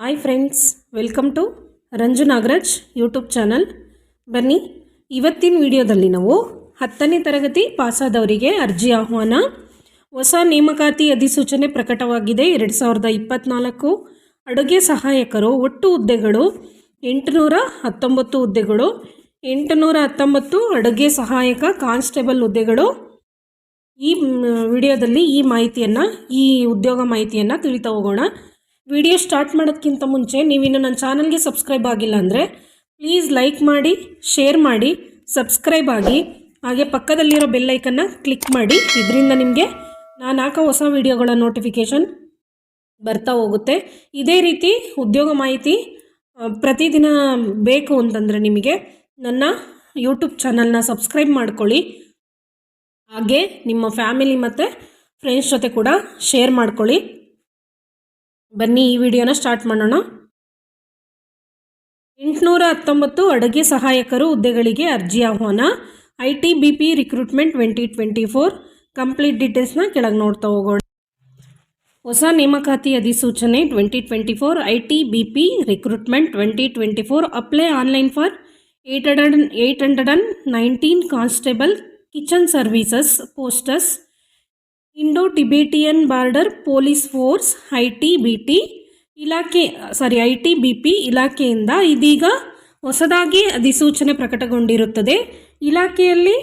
Hi friends welcome to Ranju Nagaraj YouTube channel ಬನ್ನಿ, ಇವತ್ತಿನ ವಿಡಿಯೋದಲ್ಲಿ ನಾವು ಹತ್ತನೇ ತರಗತಿ ಪಾಸಾದವರಿಗೆ ಅರ್ಜಿ ಆಹ್ವಾನ. ಹೊಸ ನೇಮಕಾತಿ ಅಧಿಸೂಚನೆ ಪ್ರಕಟವಾಗಿದೆ. ಎರಡು ಸಾವಿರದ ಇಪ್ಪತ್ತ್ನಾಲ್ಕು ಅಡುಗೆ ಸಹಾಯಕರು ಒಟ್ಟು ಹುದ್ದೆಗಳು ಎಂಟುನೂರ ಹತ್ತೊಂಬತ್ತು ಹುದ್ದೆಗಳು, ಎಂಟುನೂರ ಹತ್ತೊಂಬತ್ತು ಅಡುಗೆ ಸಹಾಯಕ ಕಾನ್ಸ್ಟೇಬಲ್ ಹುದ್ದೆಗಳು. ಈ ವಿಡಿಯೋದಲ್ಲಿ ಈ ಮಾಹಿತಿಯನ್ನು, ಈ ಉದ್ಯೋಗ ಮಾಹಿತಿಯನ್ನು ತಿಳಿತಾ ಹೋಗೋಣ. ವಿಡಿಯೋ ಸ್ಟಾರ್ಟ್ ಮಾಡೋದಕ್ಕಿಂತ ಮುಂಚೆ ನೀವಿನ್ನು ನನ್ನ ಚಾನಲ್ಗೆ ಸಬ್ಸ್ಕ್ರೈಬ್ ಆಗಿಲ್ಲ ಅಂದರೆ ಪ್ಲೀಸ್ ಲೈಕ್ ಮಾಡಿ, ಶೇರ್ ಮಾಡಿ, ಸಬ್ಸ್ಕ್ರೈಬ್ ಆಗಿ, ಹಾಗೆ ಪಕ್ಕದಲ್ಲಿರೋ ಬೆಲ್ಲೈಕನ್ನು ಕ್ಲಿಕ್ ಮಾಡಿ. ಇದರಿಂದ ನಿಮಗೆ ನಾನು ಹಾಕೋ ಹೊಸ ವಿಡಿಯೋಗಳ ನೋಟಿಫಿಕೇಷನ್ ಬರ್ತಾ ಹೋಗುತ್ತೆ. ಇದೇ ರೀತಿ ಉದ್ಯೋಗ ಮಾಹಿತಿ ಪ್ರತಿದಿನ ಬೇಕು ಅಂತಂದರೆ ನಿಮಗೆ ನನ್ನ ಯೂಟ್ಯೂಬ್ ಚಾನಲ್ನ ಸಬ್ಸ್ಕ್ರೈಬ್ ಮಾಡ್ಕೊಳ್ಳಿ. ಹಾಗೆ ನಿಮ್ಮ ಫ್ಯಾಮಿಲಿ ಮತ್ತು ಫ್ರೆಂಡ್ಸ್ ಜೊತೆ ಕೂಡ ಶೇರ್ ಮಾಡ್ಕೊಳ್ಳಿ. ಬನ್ನಿ ಈ ವಿಡಿಯೋನ ಸ್ಟಾರ್ಟ್ ಮಾಡೋಣ. ಎಂಟುನೂರ ಹತ್ತೊಂಬತ್ತು ಅಡುಗೆ ಸಹಾಯಕರು ಹುದ್ದೆಗಳಿಗೆ ಅರ್ಜಿ ಆಹ್ವಾನ. I T B P recruitment twenty twenty four. Complete ಡೀಟೇಲ್ಸ್ನ ಕೆಳಗೆ ನೋಡ್ತಾ ಹೋಗೋಣ. ಹೊಸ ನೇಮಕಾತಿ ಅಧಿಸೂಚನೆ twenty twenty four. I T B P recruitment twenty twenty four. Apply online for eight hundred eight hundred and nineteen constable kitchen services posts Indo Tibetan border police force I T B T ಇಲಾಖೆ sorry I T B P ಇಲಾಖೆಯಿಂದ ಇದೀಗ ಹೊಸದಾಗಿ ಅಧಿಸೂಚನೆ ಪ್ರಕಟಗೊಂಡಿರುತ್ತದೆ. ಇಲಾಖೆಯಲ್ಲಿ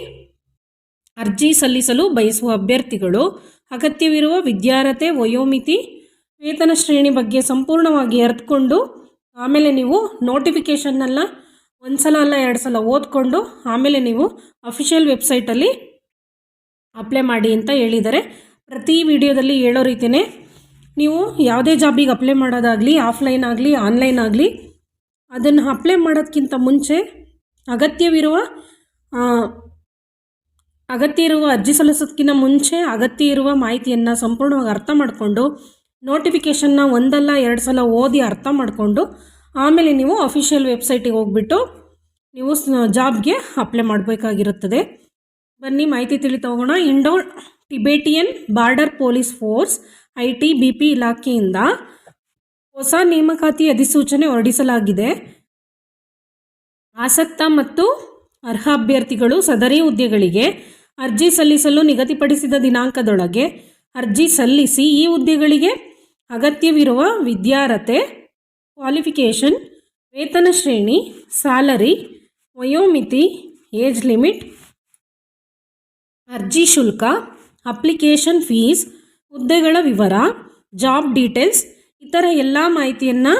ಅರ್ಜಿ ಸಲ್ಲಿಸಲು ಬಯಸುವ ಅಭ್ಯರ್ಥಿಗಳು, ಅಗತ್ಯವಿರುವ ವಿದ್ಯಾರ್ಹತೆ, ವಯೋಮಿತಿ, ವೇತನ ಶ್ರೇಣಿ ಬಗ್ಗೆ ಸಂಪೂರ್ಣವಾಗಿ ಅರ್ತ್ಕೊಂಡು, ಆಮೇಲೆ ನೀವು ನೋಟಿಫಿಕೇಷನ್ನೆಲ್ಲ ಒಂದು ಸಲ ಅಲ್ಲ ಎರಡು ಸಲ ಓದ್ಕೊಂಡು, ಆಮೇಲೆ ನೀವು ಅಫಿಷಿಯಲ್ ವೆಬ್ಸೈಟಲ್ಲಿ ಅಪ್ಲೈ ಮಾಡಿ ಅಂತ ಹೇಳಿದ್ದಾರೆ. ಪ್ರತಿ ವಿಡಿಯೋದಲ್ಲಿ ಹೇಳೋ ರೀತಿಯೇ ನೀವು ಯಾವುದೇ ಜಾಬಿಗೆ ಅಪ್ಲೈ ಮಾಡೋದಾಗಲಿ, ಆಫ್ಲೈನ್ ಆಗಲಿ, ಆನ್ಲೈನ್ ಆಗಲಿ, ಅದನ್ನು ಅಪ್ಲೈ ಮಾಡೋದಕ್ಕಿಂತ ಮುಂಚೆ ಅಗತ್ಯವಿರುವ ಅಗತ್ಯ ಇರುವ ಅರ್ಜಿ ಸಲ್ಲಿಸೋದಕ್ಕಿಂತ ಮುಂಚೆ ಅಗತ್ಯ ಇರುವ ಮಾಹಿತಿಯನ್ನು ಸಂಪೂರ್ಣವಾಗಿ ಅರ್ಥ ಮಾಡಿಕೊಂಡು ನೋಟಿಫಿಕೇಷನ್ನ ಒಂದಲ್ಲ ಎರಡು ಸಲ ಓದಿ ಅರ್ಥ ಮಾಡಿಕೊಂಡು, ಆಮೇಲೆ ನೀವು ಅಫಿಷಿಯಲ್ ವೆಬ್ಸೈಟಿಗೆ ಹೋಗ್ಬಿಟ್ಟು ನೀವು ಜಾಬ್ಗೆ ಅಪ್ಲೈ ಮಾಡಬೇಕಾಗಿರುತ್ತದೆ. ಬನ್ನಿ, ಮಾಹಿತಿ ತಿಳಿ ಹೋಗೋಣ Indo Tibetan Border Police Force I T B P ಇಲಾಖೆಯಿಂದ ಹೊಸ ನೇಮಕಾತಿ ಅಧಿಸೂಚನೆ ಹೊರಡಿಸಲಾಗಿದೆ. ಆಸಕ್ತ ಮತ್ತು ಅರ್ಹ ಅಭ್ಯರ್ಥಿಗಳು ಸದರಿ ಹುದ್ದೆಗಳಿಗೆ ಅರ್ಜಿ ಸಲ್ಲಿಸಲು ನಿಗದಿಪಡಿಸಿದ ದಿನಾಂಕದೊಳಗೆ ಅರ್ಜಿ ಸಲ್ಲಿಸಿ ಈ ಹುದ್ದೆಗಳಿಗೆ ಅಗತ್ಯವಿರುವ ವಿದ್ಯಾರ್ಹತೆ, ಕ್ವಾಲಿಫಿಕೇಷನ್, ವೇತನ ಶ್ರೇಣಿ, ಸ್ಯಾಲರಿ, ವಯೋಮಿತಿ, ಏಜ್ ಲಿಮಿಟ್ ಅರ್ಜಿ ಶುಲ್ಕ ಅಪ್ಲಿಕೇಶನ್ ಫೀಸ್, ಹುದ್ದೆಗಳ ವಿವರ, ಜಾಬ್ ಡೀಟೇಲ್ಸ್ ಇತರ ಎಲ್ಲ ಮಾಹಿತಿಯನ್ನು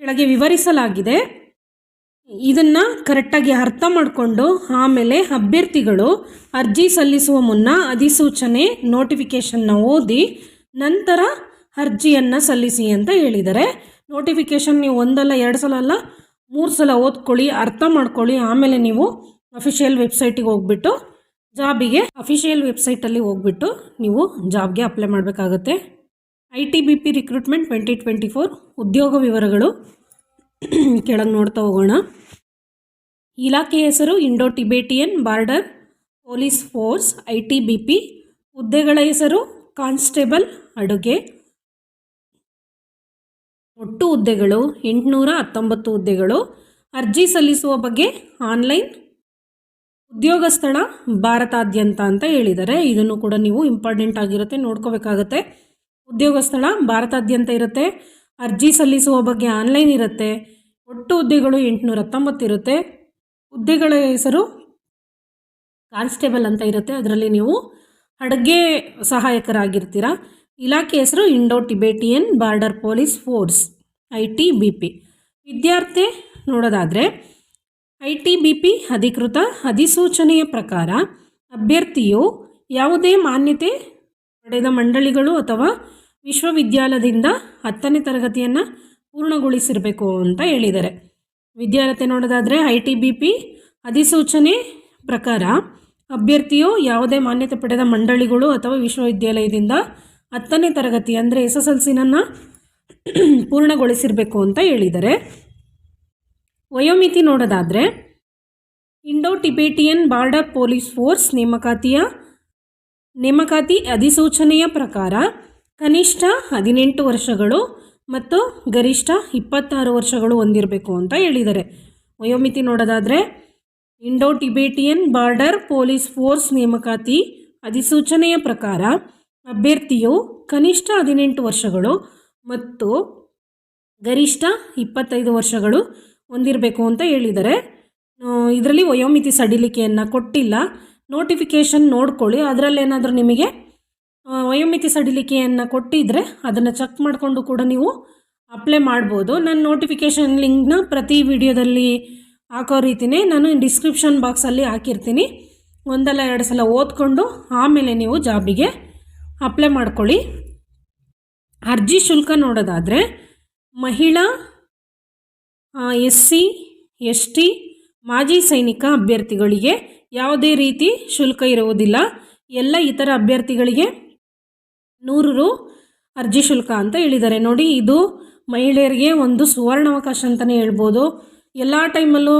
ಕೆಳಗೆ ವಿವರಿಸಲಾಗಿದೆ. ಇದನ್ನು ಕರೆಕ್ಟಾಗಿ ಅರ್ಥ ಮಾಡಿಕೊಂಡು ಆಮೇಲೆ ಅಭ್ಯರ್ಥಿಗಳು ಅರ್ಜಿ ಸಲ್ಲಿಸುವ ಮುನ್ನ ಅಧಿಸೂಚನೆ ನೋಟಿಫಿಕೇಷನ್ನ ಓದಿ ನಂತರ ಅರ್ಜಿಯನ್ನು ಸಲ್ಲಿಸಿ ಅಂತ ಹೇಳಿದ್ದಾರೆ ನೋಟಿಫಿಕೇಷನ್ ನೀವು ಒಂದಲ್ಲ, ಎರಡು ಸಲ ಅಲ್ಲ, ಮೂರು ಸಲ ಓದ್ಕೊಳ್ಳಿ, ಅರ್ಥ ಮಾಡ್ಕೊಳ್ಳಿ, ಆಮೇಲೆ ನೀವು ಅಫಿಷಿಯಲ್ ವೆಬ್ಸೈಟಿಗೆ ಹೋಗ್ಬಿಟ್ಟು ಜಾಬಿಗೆ ಅಫಿಷಿಯಲ್ ವೆಬ್ಸೈಟಲ್ಲಿ ಹೋಗ್ಬಿಟ್ಟು ನೀವು ಜಾಬ್ಗೆ ಅಪ್ಲೈ ಮಾಡಬೇಕಾಗುತ್ತೆ. I T B P recruitment twenty twenty four ಉದ್ಯೋಗ ವಿವರಗಳು ಕೆಳಗೆ ನೋಡ್ತಾ ಹೋಗೋಣ. ಇಲಾಖೆ ಹೆಸರು Indo Tibetan Border Police Force I T B P ಹುದ್ದೆಗಳ ಹೆಸರು ಕಾನ್ಸ್ಟೇಬಲ್ ಅಡುಗೆ. ಒಟ್ಟು ಹುದ್ದೆಗಳು ಎಂಟುನೂರ ಹತ್ತೊಂಬತ್ತು ಹುದ್ದೆಗಳು. ಅರ್ಜಿ ಸಲ್ಲಿಸುವ ಬಗ್ಗೆ ಆನ್ಲೈನ್ ಉದ್ಯೋಗ ಸ್ಥಳ ಭಾರತಾದ್ಯಂತ ಅಂತ ಹೇಳಿದ್ದಾರೆ ಇದನ್ನು ಕೂಡ ನೀವು ಇಂಪಾರ್ಟೆಂಟ್ ಆಗಿರುತ್ತೆ, ನೋಡ್ಕೋಬೇಕಾಗತ್ತೆ. ಉದ್ಯೋಗ ಸ್ಥಳ ಭಾರತಾದ್ಯಂತ ಇರುತ್ತೆ, ಅರ್ಜಿ ಸಲ್ಲಿಸುವ ಬಗ್ಗೆ ಆನ್ಲೈನ್ ಇರುತ್ತೆ, ಒಟ್ಟು ಹುದ್ದೆಗಳು ಎಂಟುನೂರ ಹತ್ತೊಂಬತ್ತು ಇರುತ್ತೆ. ಹುದ್ದೆಗಳ ಹೆಸರು ಕಾನ್ಸ್ಟೇಬಲ್ ಅಂತ ಇರುತ್ತೆ, ಅದರಲ್ಲಿ ನೀವು ಅಡುಗೆ ಸಹಾಯಕರಾಗಿರ್ತೀರ. ಇಲಾಖೆ ಹೆಸರು Indo Tibetan Border Police Force, I T B P. ವಿದ್ಯಾರ್ಥಿ ನೋಡೋದಾದರೆ ಐ ಟಿ ಬಿ ಪಿ ಅಧಿಕೃತ ಅಧಿಸೂಚನೆಯ ಪ್ರಕಾರ ಅಭ್ಯರ್ಥಿಯು ಯಾವುದೇ ಮಾನ್ಯತೆ ಪಡೆದ ಮಂಡಳಿಗಳು ಅಥವಾ ವಿಶ್ವವಿದ್ಯಾಲಯದಿಂದ ಹತ್ತನೇ ತರಗತಿಯನ್ನು ಪೂರ್ಣಗೊಳಿಸಿರಬೇಕು ಅಂತ ಹೇಳಿದ್ದಾರೆ. ವಿದ್ಯಾರ್ಥಿ ನೋಡೋದಾದರೆ ಐ ಟಿ ಬಿ ಪಿ ಅಧಿಸೂಚನೆ ಪ್ರಕಾರ ಅಭ್ಯರ್ಥಿಯು ಯಾವುದೇ ಮಾನ್ಯತೆ ಪಡೆದ ಮಂಡಳಿಗಳು ಅಥವಾ ವಿಶ್ವವಿದ್ಯಾಲಯದಿಂದ ಹತ್ತನೇ ತರಗತಿ ಅಂದರೆ ಎಸ್ ಎಸ್ ಎಲ್ ಸಿನನ್ನು ಪೂರ್ಣಗೊಳಿಸಿರಬೇಕು ಅಂತ ಹೇಳಿದ್ದಾರೆ. ವಯೋಮಿತಿ ನೋಡೋದಾದರೆ Indo Tibetan Border Police Force ನೇಮಕಾತಿಯ ನೇಮಕಾತಿ ಅಧಿಸೂಚನೆಯ ಪ್ರಕಾರ ಕನಿಷ್ಠ ಹದಿನೆಂಟು ವರ್ಷಗಳು ಮತ್ತು ಗರಿಷ್ಠ ಇಪ್ಪತ್ತಾರು ವರ್ಷಗಳು ಹೊಂದಿರಬೇಕು ಅಂತ ಹೇಳಿದ್ದಾರೆ. ವಯೋಮಿತಿ ನೋಡೋದಾದರೆ Indo Tibetan Border Police Force ನೇಮಕಾತಿ ಅಧಿಸೂಚನೆಯ ಪ್ರಕಾರ ಅಭ್ಯರ್ಥಿಯು ಕನಿಷ್ಠ ಹದಿನೆಂಟು ವರ್ಷಗಳು ಮತ್ತು ಗರಿಷ್ಠ ಇಪ್ಪತ್ತೈದು ವರ್ಷಗಳು ಹೊಂದಿರಬೇಕು ಅಂತ ಹೇಳಿದ್ದಾರೆ. ಇದರಲ್ಲಿ ವಯೋಮಿತಿ ಸಡಿಲಿಕೆಯನ್ನು ಕೊಟ್ಟಿಲ್ಲ. ನೋಟಿಫಿಕೇಷನ್ ನೋಡ್ಕೊಳ್ಳಿ. ಅದರಲ್ಲೇನಾದರೂ ನಿಮಗೆ ವಯೋಮಿತಿ ಸಡಿಲಿಕೆಯನ್ನು ಕೊಟ್ಟಿದ್ದರೆ ಅದನ್ನು ಚೆಕ್ ಮಾಡಿಕೊಂಡು ಕೂಡ ನೀವು ಅಪ್ಲೈ ಮಾಡ್ಬೋದು. ನಾನು ನೋಟಿಫಿಕೇಷನ್ ಲಿಂಕ್ನ ಪ್ರತಿ ವಿಡಿಯೋದಲ್ಲಿ ಹಾಕೋ ರೀತಿನೇ ನಾನು ಡಿಸ್ಕ್ರಿಪ್ಷನ್ ಬಾಕ್ಸಲ್ಲಿ ಹಾಕಿರ್ತೀನಿ. ಒಂದಲ್ಲ ಎರಡು ಸಲ ಓದ್ಕೊಂಡು ಆಮೇಲೆ ನೀವು ಜಾಬಿಗೆ ಅಪ್ಲೈ ಮಾಡ್ಕೊಳ್ಳಿ. ಅರ್ಜಿ ಶುಲ್ಕ ನೋಡೋದಾದರೆ ಮಹಿಳಾ ಎಸ್ ಸಿ ಎಸ್ ಟಿ ಮಾಜಿ ಸೈನಿಕ ಅಭ್ಯರ್ಥಿಗಳಿಗೆ ಯಾವುದೇ ರೀತಿ ಶುಲ್ಕ ಇರುವುದಿಲ್ಲ. ಎಲ್ಲ ಇತರ ಅಭ್ಯರ್ಥಿಗಳಿಗೆ ನೂರು ರು ಅರ್ಜಿ ಶುಲ್ಕ ಅಂತ ಹೇಳಿದ್ದಾರೆ. ನೋಡಿ, ಇದು ಮಹಿಳೆಯರಿಗೆ ಒಂದು ಸುವರ್ಣಾವಕಾಶ ಅಂತಲೇ ಹೇಳ್ಬೋದು. ಎಲ್ಲ ಟೈಮಲ್ಲೂ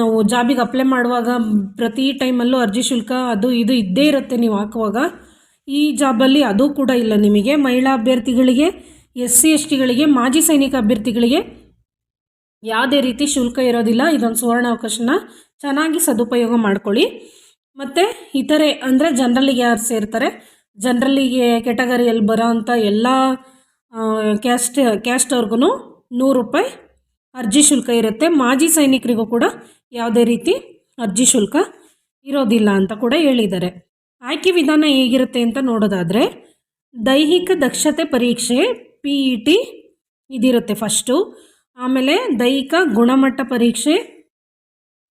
ನಾವು ಜಾಬಿಗೆ ಅಪ್ಲೈ ಮಾಡುವಾಗ ಪ್ರತಿ ಟೈಮಲ್ಲೂ ಅರ್ಜಿ ಶುಲ್ಕ ಅದು ಇದು ಇದ್ದೇ ಇರುತ್ತೆ ನೀವು ಹಾಕುವಾಗ. ಈ ಜಾಬಲ್ಲಿ ಅದು ಕೂಡ ಇಲ್ಲ ನಿಮಗೆ. ಮಹಿಳಾ ಅಭ್ಯರ್ಥಿಗಳಿಗೆ ಎಸ್ ಸಿ ಎಸ್ ಟಿಗಳಿಗೆ ಮಾಜಿ ಸೈನಿಕ ಅಭ್ಯರ್ಥಿಗಳಿಗೆ ಯಾವುದೇ ರೀತಿ ಶುಲ್ಕ ಇರೋದಿಲ್ಲ, ಇದೊಂದು ಸುವರ್ಣ ಅವಕಾಶನ ಚೆನ್ನಾಗಿ ಸದುಪಯೋಗ ಮಾಡ್ಕೊಳ್ಳಿ. ಮತ್ತು ಇತರೆ ಅಂದರೆ ಜನರಲ್ಲಿಗೆ ಯಾರು ಸೇರ್ತಾರೆ? ಜನರಲ್ಲಿಗೆ ಕೆಟಗರಿಯಲ್ಲಿ ಬರೋ ಅಂಥ ಎಲ್ಲ ಕ್ಯಾಸ್ಟ್ ಕ್ಯಾಸ್ಟ್ ಅವ್ರಿಗೂ ನೂರು ರೂಪಾಯಿ ಅರ್ಜಿ ಶುಲ್ಕ ಇರುತ್ತೆ. ಮಾಜಿ ಸೈನಿಕರಿಗೂ ಕೂಡ ಯಾವುದೇ ರೀತಿ ಅರ್ಜಿ ಶುಲ್ಕ ಇರೋದಿಲ್ಲ ಅಂತ ಕೂಡ ಹೇಳಿದ್ದಾರೆ. ಆಯ್ಕೆ ವಿಧಾನ ಹೇಗಿರುತ್ತೆ ಅಂತ ನೋಡೋದಾದರೆ, ದೈಹಿಕ ದಕ್ಷತೆ ಪರೀಕ್ಷೆ ಪಿ ಇ ಟಿ ಇದಿರುತ್ತೆ ಫಸ್ಟು ಆಮೇಲೆ ದೈಹಿಕ ಗುಣಮಟ್ಟ ಪರೀಕ್ಷೆ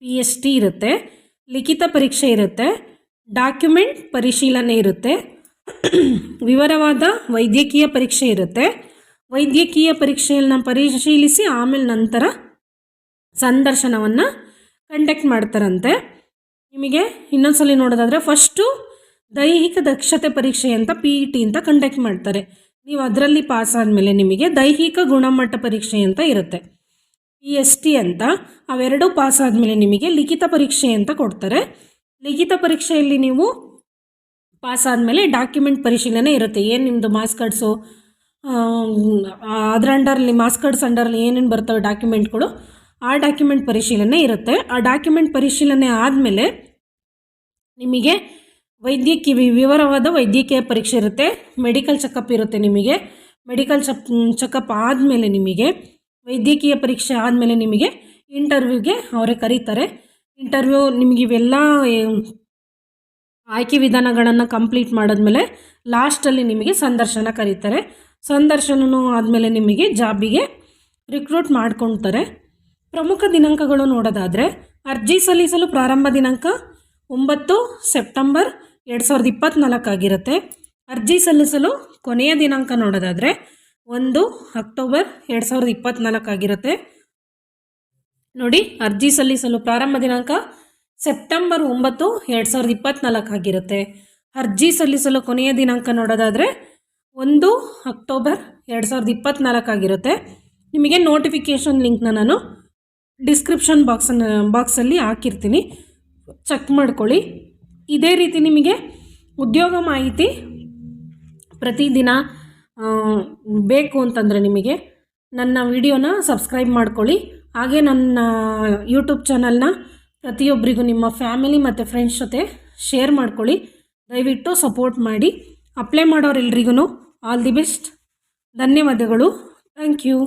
ಪಿ ಎಸ್ ಟಿ ಇರುತ್ತೆ, ಲಿಖಿತ ಪರೀಕ್ಷೆ ಇರುತ್ತೆ, ಡಾಕ್ಯುಮೆಂಟ್ ಪರಿಶೀಲನೆ ಇರುತ್ತೆ, ವಿವರವಾದ ವೈದ್ಯಕೀಯ ಪರೀಕ್ಷೆ ಇರುತ್ತೆ. ವೈದ್ಯಕೀಯ ಪರೀಕ್ಷೆಯನ್ನು ಪರಿಶೀಲಿಸಿ ಆಮೇಲೆ ನಂತರ ಸಂದರ್ಶನವನ್ನು ಕಂಡಕ್ಟ್ ಮಾಡ್ತಾರಂತೆ. ನಿಮಗೆ ಇನ್ನೊಂದ್ಸಲಿ ನೋಡೋದಾದರೆ ಫಸ್ಟು ದೈಹಿಕ ದಕ್ಷತೆ ಪರೀಕ್ಷೆ ಅಂತ ಪಿ ಇ ಟಿ ಅಂತ ಕಂಡಕ್ಟ್ ಮಾಡ್ತಾರೆ. ನೀವು ಅದರಲ್ಲಿ ಪಾಸ್ ಆದಮೇಲೆ ನಿಮಗೆ ದೈಹಿಕ ಗುಣಮಟ್ಟ ಪರೀಕ್ಷೆ ಅಂತ ಇರುತ್ತೆ. ಪಿ ಎಸ್ ಟಿ ಅಂತ ಅವೆರಡೂ ಪಾಸ್ ಆದಮೇಲೆ ನಿಮಗೆ ಲಿಖಿತ ಪರೀಕ್ಷೆ ಅಂತ ಕೊಡ್ತಾರೆ. ಲಿಖಿತ ಪರೀಕ್ಷೆಯಲ್ಲಿ ನೀವು ಪಾಸ್ ಆದಮೇಲೆ ಡಾಕ್ಯುಮೆಂಟ್ ಪರಿಶೀಲನೆ ಇರುತ್ತೆ. ಏನು ನಿಮ್ಮದು ಮಾಸ್ಕರ್ಡ್ಸು ಕಾರ್ಡ್ಸು ಅದರ ಅಂಡರಲ್ಲಿ ಮಾಸ್ ಕಾರ್ಡ್ಸ್ ಅಂಡರಲ್ಲಿ ಏನೇನು ಬರ್ತವೆ ಡಾಕ್ಯುಮೆಂಟ್ಗಳು ಆ ಡಾಕ್ಯುಮೆಂಟ್ ಪರಿಶೀಲನೆ ಇರುತ್ತೆ. ಆ ಡಾಕ್ಯುಮೆಂಟ್ ಪರಿಶೀಲನೆ ಆದಮೇಲೆ ನಿಮಗೆ ವೈದ್ಯಕೀಯ ವಿವರವಾದ ವೈದ್ಯಕೀಯ ಪರೀಕ್ಷೆ ಇರುತ್ತೆ. ಮೆಡಿಕಲ್ ಚೆಕಪ್ ಇರುತ್ತೆ ನಿಮಗೆ. ಮೆಡಿಕಲ್ ಚೆಕ್ ಚೆಕಪ್ ಆದಮೇಲೆ ನಿಮಗೆ, ವೈದ್ಯಕೀಯ ಪರೀಕ್ಷೆ ಆದಮೇಲೆ ನಿಮಗೆ ಇಂಟರ್ವ್ಯೂಗೆ ಅವರೇ ಕರೀತಾರೆ. ಇಂಟರ್ವ್ಯೂ ನಿಮಗೆ ಇವೆಲ್ಲ ಆಯ್ಕೆ ವಿಧಾನಗಳನ್ನು ಕಂಪ್ಲೀಟ್ ಮಾಡಿದ್ಮೇಲೆ ಲಾಸ್ಟಲ್ಲಿ ನಿಮಗೆ ಸಂದರ್ಶನ ಕರೀತಾರೆ. ಸಂದರ್ಶನವೂ ಆದಮೇಲೆ ನಿಮಗೆ ಜಾಬಿಗೆ ರಿಕ್ರೂಟ್ ಮಾಡ್ಕೊಳ್ತಾರೆ. ಪ್ರಮುಖ ದಿನಾಂಕಗಳು ನೋಡೋದಾದರೆ ಅರ್ಜಿ ಸಲ್ಲಿಸಲು ಪ್ರಾರಂಭ ದಿನಾಂಕ ಒಂಬತ್ತು ಸೆಪ್ಟೆಂಬರ್ ಎರಡು ಸಾವಿರದ ಇಪ್ಪತ್ತ್ನಾಲ್ಕಾಗಿರುತ್ತೆ ಅರ್ಜಿ ಸಲ್ಲಿಸಲು ಕೊನೆಯ ದಿನಾಂಕ ನೋಡೋದಾದರೆ ಒಂದು ಅಕ್ಟೋಬರ್ ಎರಡು ಸಾವಿರದ ಇಪ್ಪತ್ತ್ನಾಲ್ಕಾಗಿರುತ್ತೆ ನೋಡಿ, ಅರ್ಜಿ ಸಲ್ಲಿಸಲು ಪ್ರಾರಂಭ ದಿನಾಂಕ ಸೆಪ್ಟೆಂಬರ್ ಒಂಬತ್ತು ಎರಡು ಸಾವಿರದ ಇಪ್ಪತ್ತ್ನಾಲ್ಕಾಗಿರುತ್ತೆ ಅರ್ಜಿ ಸಲ್ಲಿಸಲು ಕೊನೆಯ ದಿನಾಂಕ ನೋಡೋದಾದರೆ ಒಂದು ಅಕ್ಟೋಬರ್ ಎರಡು ಸಾವಿರದ ಇಪ್ಪತ್ತ್ನಾಲ್ಕಾಗಿರುತ್ತೆ ನಿಮಗೆ ನೋಟಿಫಿಕೇಷನ್ ಲಿಂಕ್ನ ನಾನು ಡಿಸ್ಕ್ರಿಪ್ಷನ್ ಬಾಕ್ಸನ್ನು ಬಾಕ್ಸಲ್ಲಿ ಹಾಕಿರ್ತೀನಿ. ಚೆಕ್ ಮಾಡ್ಕೊಳ್ಳಿ. ಇದೇ ರೀತಿ ನಿಮಗೆ ಉದ್ಯೋಗ ಮಾಹಿತಿ ಪ್ರತಿದಿನ ಬೇಕು ಅಂತಂದರೆ ನಿಮಗೆ ನನ್ನ ವಿಡಿಯೋನ ಸಬ್ಸ್ಕ್ರೈಬ್ ಮಾಡ್ಕೊಳ್ಳಿ. ಹಾಗೆ ನನ್ನ ಯೂಟ್ಯೂಬ್ ಚಾನಲ್ನ ಪ್ರತಿಯೊಬ್ಬರಿಗೂ ನಿಮ್ಮ ಫ್ಯಾಮಿಲಿ ಮತ್ತು ಫ್ರೆಂಡ್ಸ್ ಜೊತೆ ಶೇರ್ ಮಾಡ್ಕೊಳ್ಳಿ. ದಯವಿಟ್ಟು ಸಪೋರ್ಟ್ ಮಾಡಿ. ಅಪ್ಲೈ ಮಾಡೋರೆಲ್ರಿಗೂ ಆಲ್ ದಿ ಬೆಸ್ಟ್. ಧನ್ಯವಾದಗಳು. Thank you.